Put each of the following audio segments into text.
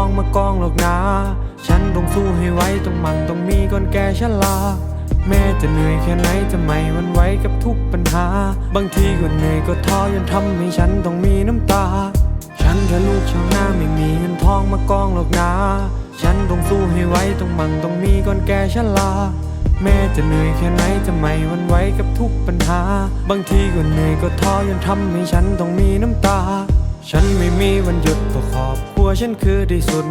องมากองหรอกนะ ฉันต้องสู้ให้ไหวต้องมันต้องมีก่อนแก่ชราแม่จะเหนื่อยแค่ไหนจะไม่หวันไหวกับทุกปัญหา บางทีก็เหนื่อยก็ท้อจนทำให้ฉันต้องมีน้ำตา ฉันแค่ลูกชาวนาไม่มีเงินทองมากองหรอกนะ ฉันต้องสู้ให้ไหวต้องมันต้องมีก่อนแก่ชราแม่จะเหนื่อยแค่ไหนจะไม่หวันไหวกับทุกปัญหา บางทีก็เหนื่อยก็ท้อจนทำให้ฉันต้องมีน้ำตา ฉันไม่มีวันหยุดเพราะครอบครัวฉันคือที่สุด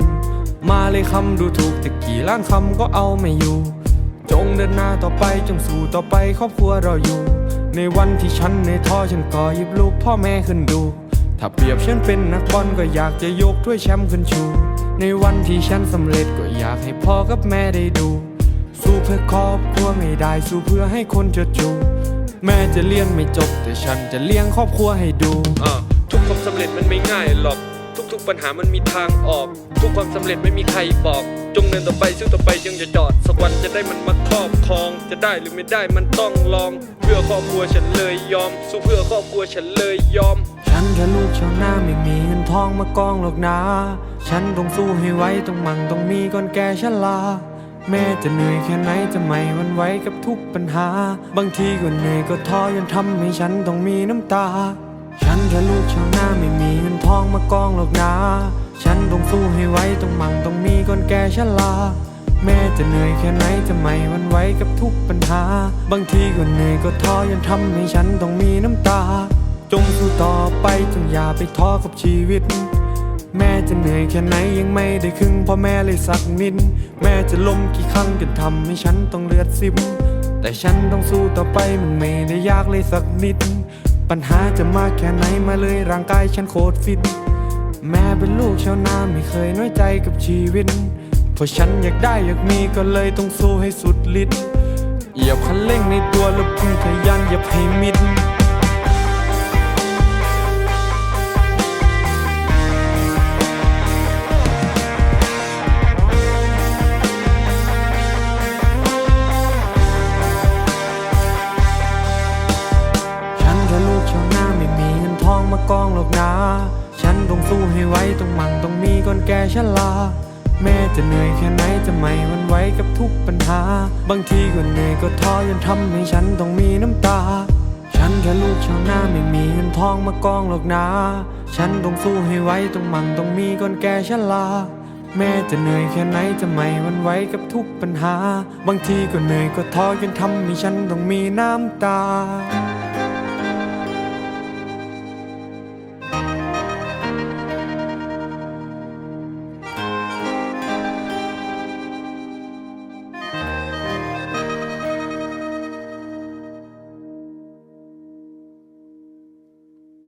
มาเลยคำดูถูกแต่กี่ล้านคำก็เอาไม่อยู่ จงเดินหน้าต่อไปจงสู้ต่อไปครอบครัวเราอยู่ ในวันที่ฉันในท่อฉันก็หยิบลูกพ่อแม่ขึ้นดู ถ้าเปรียบฉันเป็นนักบอลก็อยากจะยกถ้วยแชมป์ขึ้นชู ในวันที่ฉันสำเร็จก็อยากให้พ่อกับแม่ได้ดู สู้เพื่อครอบครัวไม่ได้สู้เพื่อให้คนจดจูแม่จะเรียนไม่จบแต่ฉันจะเลี้ยงครอบครัวให้ดูอ่า ทุกความสำเร็จมันไม่ง่ายหรอก ทุกๆปัญหามันมีทางออก ทุกความสำเร็จไม่มีใครบอก จงเดินต่อไปสู้ต่อไปยังจะจอด สักวันจะได้มันมาครอบครอง จะได้หรือไม่ได้มันต้องลอง เพื่อครอบครัวฉันเลยยอม สู้เพื่อครอบครัวฉันเลยยอม ฉันแค่ลูกชาวนาไม่มีเงินทองมากองหรอกนะ ฉันต้องสู้ให้ไหวต้องมั่งต้องมีก่อนแก่ชราแม่จะเหนื่อยแค่ไหนจะไม่หวันไหวกับทุกปัญหา บางทีก็เหนื่อยก็ท้อจนทำให้ฉันต้องมีน้ำตา ฉันแค่ลูกชาวนาไม่มีเงินทองมากองหรอกนะ ฉันต้องสู้ให้ไหวต้องมั่งต้องมีก่อนแก่ชราแม่จะเหนื่อยแค่ไหนจะไม่หวันไหวกับทุกปัญหา บางทีก็เหนื่อยก็ท้อจนทำให้ฉันต้องมีน้ำตา จงสู้ต่อไปจงอย่าไปท้อกับชีวิต แม่จะเหนื่อยแค่ไหนยังไม่ได้ครึ่งพ่อแม่เลยสักนิด แม่จะล้มกี่ครั้งจนทำให้ฉันต้องเลือดซิบแต่ฉันต้องสู้ต่อไปมันไม่ได้ยากเลยสักนิด ปัญหาจะมากแค่ไหนมาเลยร่างกายฉันโคตรฟิต แม่เป็นลูกชาวนาไม่เคยน้อยใจกับชีวิต เพราะฉันอยากได้อยากมีก็เลยต้องสู้ให้สุดฤทธิ์เหยียบคันเร่งในตัวแล้วพุ่งทะยานอย่าให้มิด กองหรอกนะ ฉันต้องสู้ให้ไหวต้องมั่งต้องมีก่อนแก่ชราแม่จะเหนื่อยแค่ไหนจะไม่หวันไหวกับทุกปัญหา บางทีก็เหนื่อยก็ท้อจนทำให้ฉันต้องมีน้ำตา ฉันแค่ลูกชาวนาไม่มีเงินทองมากองหรอกนะ ฉันต้องสู้ให้ไหวต้องมั่งต้องมีก่อนแก่ชราแม่จะเหนื่อยแค่ไหนจะไม่หวันไหวกับทุกปัญหา บางทีก็เหนื่อยก็ท้อจนทำให้ฉันต้องมีน้ำตา